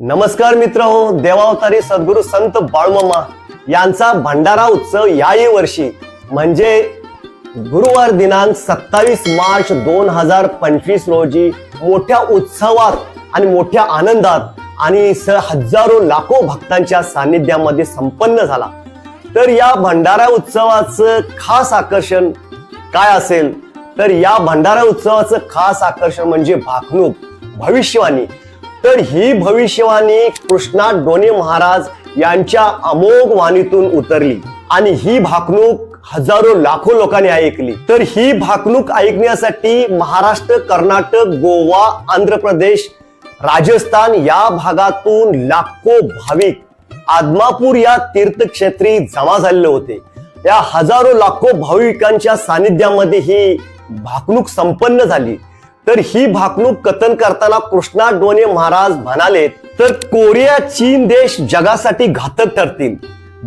नमस्कार मित्र हो देवावतारी सद्गुरु संत बाळमामा यांचा भंडारा उत्सव याही वर्षी म्हणजे गुरुवार दिनांक सत्तावीस मार्च दोन हजार पंचवीस रोजी मोठ्या उत्सवात आणि मोठ्या आनंदात आणि स हजारो लाखो भक्तांच्या सानिध्यामध्ये संपन्न झाला. तर या भंडारा उत्सवाचं खास आकर्षण काय असेल? तर या भंडारा उत्सवाचं खास आकर्षण म्हणजे भाकणूक भविष्यवाणी. तर ही भविष्यवाणी कृष्णा डोने महाराज यांच्या अमोघ वाणीतून उतरली. आणि ही भाकणूक हजारो लाखो लोकांनी ऐकली. तर ही भाकणूक ऐकण्यासाठी महाराष्ट्र कर्नाटक गोवा आंध्र प्रदेश राजस्थान या भागातून लाखो भाविक आदमापूर या तीर्थक्षेत्री जमा झालेले होते. या हजारो लाखो भाविकांच्या सानिध्यामध्ये ही भाकणूक संपन्न झाली. तर ही भाकणूक कथन करताना कृष्णा डोने महाराज म्हणाले तर कोरिया चीन देश जगासाठी घातक ठरतील.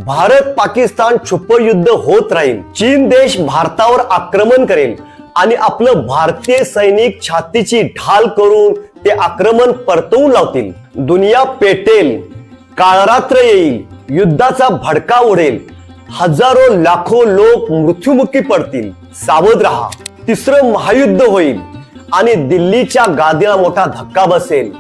भारत पाकिस्तान छुप युद्ध होत राहील. चीन देश भारतावर आक्रमण करेल. आणि आपलं भारतीय सैनिक छातीची ढाल करून ते आक्रमण परतवून लावतील. दुनिया पेटेल. काळरात्र येईल. युद्धाचा भडका उडेल. हजारो लाखो लोक मृत्युमुखी पडतील. सावध राहा. तिसरं महायुद्ध होईल. आणि दिल्लीच्या गादीला मोठा धक्का बसेल.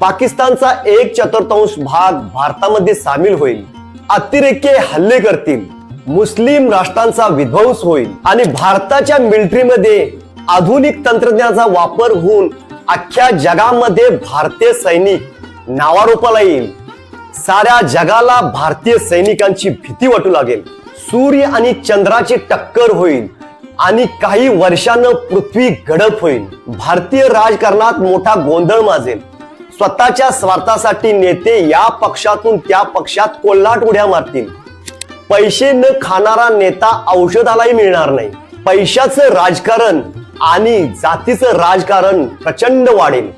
पाकिस्तानचा एक चतुर्थांश भाग भारतामध्ये सामील होईल. अतिरेके हल्ले करतील. मुस्लिम राष्ट्रांचा विध्वंस होईल. आणि भारताच्या मिलिटरीमध्ये आधुनिक तंत्रज्ञानाचा वापर होऊन अख्ख्या जगामध्ये भारतीय सैनिक नावारूपाला येईल. साऱ्या जगाला भारतीय सैनिकांची भीती वाटू लागेल. सूर्य आणि चंद्राची टक्कर होईल. आणि काही वर्षानं पृथ्वी गडप होईल. भारतीय राजकारणात मोठा गोंधळ माजेल. स्वतःच्या स्वार्थासाठी नेते या पक्षातून त्या पक्षात कोल्हाट उड्या मारतील. पैसे न खाणारा नेता औषधालाही मिळणार नाही. पैशाचं राजकारण आणि जातीचं राजकारण प्रचंड वाढेल.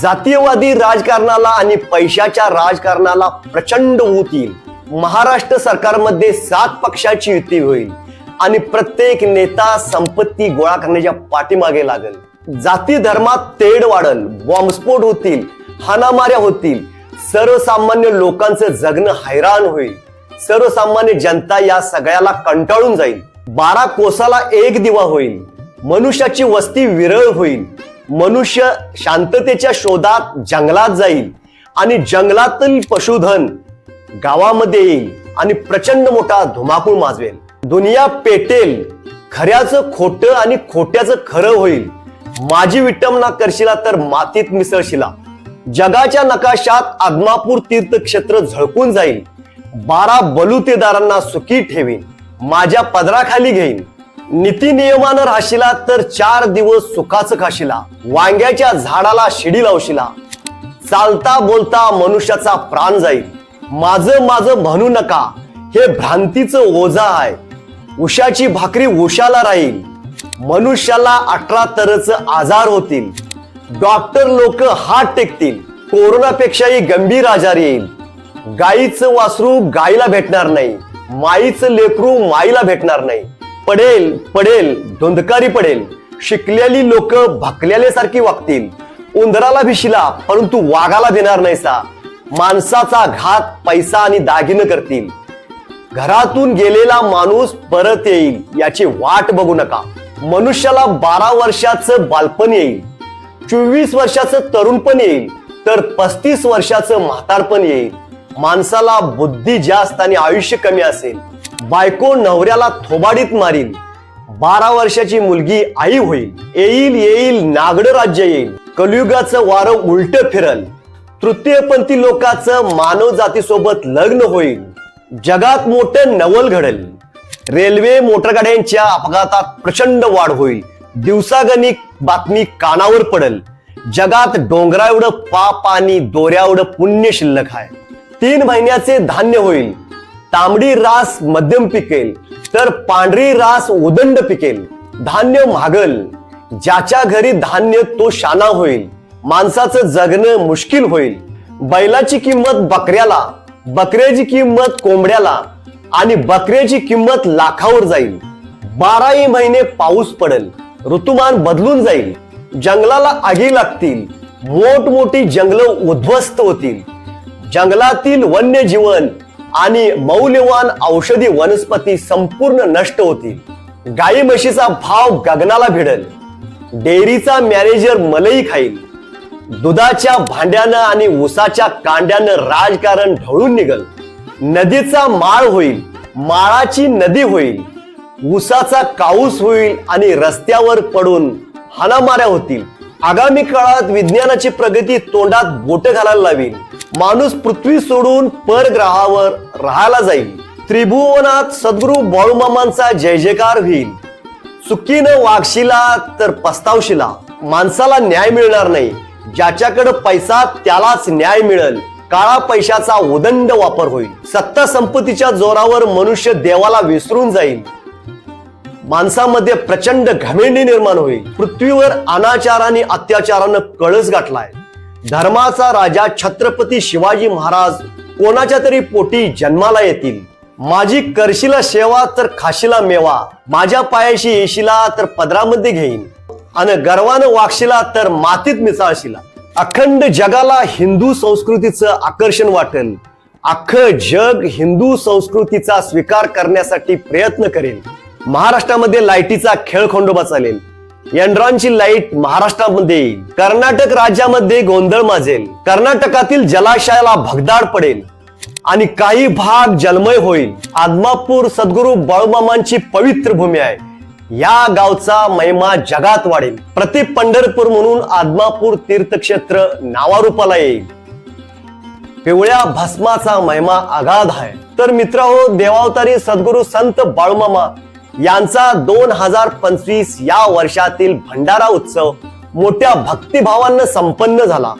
जातीयवादी राजकारणाला आणि पैशाच्या राजकारणाला प्रचंड ऊत येईल. महाराष्ट्र सरकारमध्ये सात पक्षाची युती होईल. आणि प्रत्येक नेता संपत्ती गोळा करण्याच्या पाठीमागे लागेल. जाती धर्मात तेढ वाढल बॉम्बस्फोट होतील हाणामाऱ्या होतील सर्वसामान्य लोकांचं जगणं हैराण होईल. सर्वसामान्य जनता या सगळ्याला कंटाळून जाईल. बारा कोसाला एक दिवा होईल. मनुष्याची वस्ती विरळ होईल. मनुष्य शांततेच्या शोधात जंगलात जाईल आणि जंगलातील पशुधन गावामध्ये येईल आणि प्रचंड मोठा धुमाकूळ माजवेल. दुनिया पेटेल खऱ्याचं खोटं आणि खोट्याचं खरं होईल. माझी विटंबना करशिला तर मातीत मिसळशिला. जगाच्या नकाशात आदमापूर तीर्थक्षेत्र झळकून जाईल. बारा बलुतेदारांना सुखी ठेवीन. माझ्या पदराखाली घेईन. नीती नियमानं राहशिला तर चार दिवस सुखाचं खाशिला. वांग्याच्या झाडाला शिडी लावशिला. चालता बोलता मनुष्याचा प्राण जाईल. माझं माझं म्हणू नका. हे भ्रांतीचं ओझा आहे. उशाची भाकरी उशाला राहील. मनुष्याला अठरा तरच आजार होतील. डॉक्टर लोक हात टेकतील. कोरोनापेक्षाही गंभीर आजार येईल. गाईचं वासरू गाईला भेटणार नाही. माईचं लेकरू माईला भेटणार नाही. पडेल पडेल धुंदकारी पडेल. शिकलेली लोक भकलेले वागतील. उंदराला भिशिला परंतु वाघाला देणार नाहीसा. माणसाचा घात पैसा आणि दागिनं करतील. घरातून गेलेला माणूस परत येईल याची वाट बघू नका. मनुष्याला बारा वर्षाचं बालपण येईल चोवीस वर्षाचं तरुणपण येईल तर पस्तीस वर्षाचं म्हातारपण येईल. माणसाला बुद्धी जास्त आणि आयुष्य कमी असेल. बायको नवऱ्याला थोबाडीत मारील. बारा वर्षाची मुलगी आई होईल. येईल येईल नागड राज्य येईल. कलियुगाचं वारं उलट फिरल. तृतीयपंथी लोकांचं मानव जातीसोबत लग्न होईल. जगात मोठं नवल घडेल. रेल्वे मोटरगाड्यांच्या अपघातात प्रचंड वाढ होईल. दिवसागणिक बातमी कानावर पडेल. जगात डोंगरा एवढं पाप आणि दोऱ्या एवढं पुण्य शिल्लक आहे. तीन महिन्याचे धान्य होईल. तांबडी रास मध्यम पिकेल तर पांढरी रास उदंड पिकेल. धान्य महागल. ज्याच्या घरी धान्य तो शाना होईल. माणसाचं जगणं मुश्किल होईल. बैलाची किंमत बकऱ्याला. बकऱ्याची किंमत कोंबड्याला आणि बकऱ्याची किंमत लाखावर जाईल. बाराही महिने पाऊस पडेल ऋतुमान बदलून जाईल जंगलाला आगी लागतील मोठमोठी जंगलं उद्ध्वस्त होतील. जंगलातील वन्य जीवन आणि मौल्यवान औषधी वनस्पती संपूर्ण नष्ट होतील. गाई म्हशीचा भाव गगनाला भिडल. डेअरीचा मॅनेजर मलई खाईल. दुधाच्या भांड्यानं आणि उसाच्या कांड्यानं राजकारण ढवळून निघल. नदीचा माळ होईल माळाची नदी होईल. ऊसाचा काऊस होईल आणि रस्त्यावर पडून हाणामाऱ्या होतील. आगामी काळात विज्ञानाची प्रगती तोंडात बोट घालायला लावी माणूस पृथ्वी सोडून परग्रहावर राहायला जाईल. त्रिभुवनात सद्गुरु बाळूमामांचा जय जयकार होईल. चुकीनं वागशिला तर पस्तावशिला. माणसाला न्याय मिळणार नाही. ज्याच्याकडे पैसा त्यालाच न्याय मिळेल. काळा पैशाचा उदंड वापर होईल. सत्ता संपत्तीच्या जोरावर मनुष्य देवाला विसरून जाईल. माणसामध्ये प्रचंड घमेंडी निर्माण होईल. पृथ्वीवर अनाचार आणि अत्याचारानं कळस गाठलाय. धर्माचा राजा छत्रपती शिवाजी महाराज कोणाच्या तरी पोटी जन्माला येतील? माझी करशीला सेवा तर खाशीला मेवा. माझ्या पायाशी येशीला तर पदरामध्ये घेईन. आणि गर्वानं वागशिला तर मातीत मिसाळशीला. अखंड जगाला हिंदू संस्कृतीचं आकर्षण वाटेल. अख्खं जग हिंदू संस्कृतीचा स्वीकार करण्यासाठी प्रयत्न करेल. महाराष्ट्रामध्ये लाईटीचा खेळ खोंडोबा चालेल. यंड्रॉनची लाइट महाराष्ट्रामध्ये येईल. कर्नाटक राज्यामध्ये गोंधळ माजेल. कर्नाटकातील जलाशयाला भगदाड पडेल. आणि काही भाग जलमय होईल. आदमापूर सद्गुरू बाळूमामांची पवित्र भूमी आहे. या गावचा महिमा जगात वाढेल. प्रति पंढरपूर म्हणून आदमापूर तीर्थक्षेत्र नावारूपाला येईल. पिवळ्या भस्माचा महिमा अगाध आहे. तर मित्र हो देवावतारी सद्गुरू संत बाळूमामा यांचा दोन हजार पंचवीस या वर्षातील भंडारा उत्सव मोठ्या भक्तिभावानं संपन्न झाला.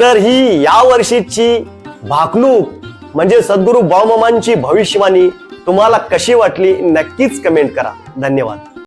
तर ही या वर्षीची भाकणूक म्हणजे सद्गुरू बाळूमामांची भविष्यवाणी तुम्हाला कशी वाटली नक्कीच कमेंट करा. धन्यवाद.